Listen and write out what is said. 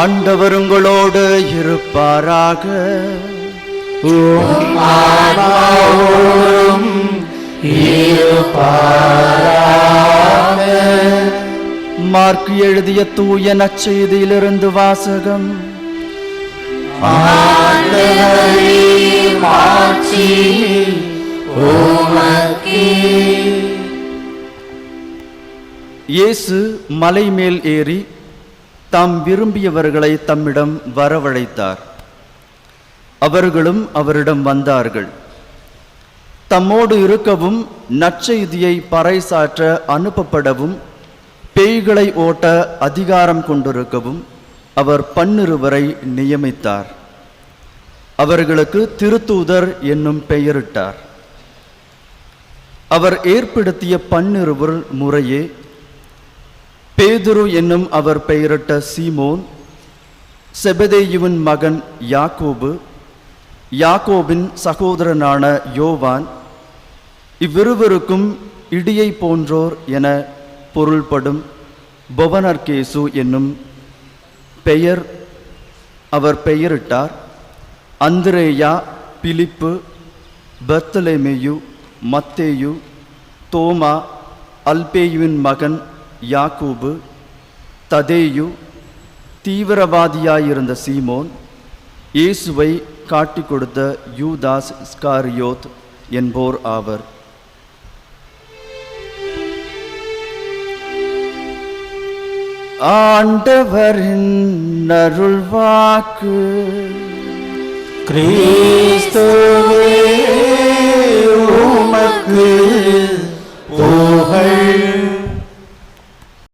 ஆண்டவர் உங்களோடு இருப்பாராக. மார்க் எழுதிய தூய நற்செய்தியிலிருந்து வாசகம். இயேசு மலை மேல் ஏறி தாம் விரும்பியவர்களை தம்மிடம் வரவழைத்தார். அவர்களும் அவரிடம் வந்தார்கள். தம்மோடு இருக்கவும் நற்செய்தியை பறைசாற்ற அனுப்பப்படவும் பேய்களை ஓட்ட அதிகாரம் கொண்டிருக்கவும் அவர் பன்னிருவரை நியமித்தார். அவர்களுக்கு திருத்தூதர் என்னும் பெயரிட்டார். அவர் ஏற்படுத்திய பன்னிருவர் முறையே பேதுரு என்னும் அவர் பெயரிட்ட சீமோன் செபதேயுவின் மகன் யாக்கோபு யாக்கோபின் சகோதரனான யோவான் இவ்விருவருக்கும் இடியை போன்றோர் என பொருள்படும் புவனர்கேசு என்னும் பெயர் அவர் பெயரிட்டார். அந்திரேயா பிலிப்பு பர்த்தலேமேயு மத்தேயு தோமா அல்பேயுவின் மகன் யாக்கூபு ததேயு தீவிரவாதியாயிருந்த சீமோன் இயேசுவை காட்டி கொடுத்த யூதாஸ் ஸ்காரியோத் என்போர் ஆவர். ஆண்டவரின் அருள்வாக்கு கிறிஸ்துவே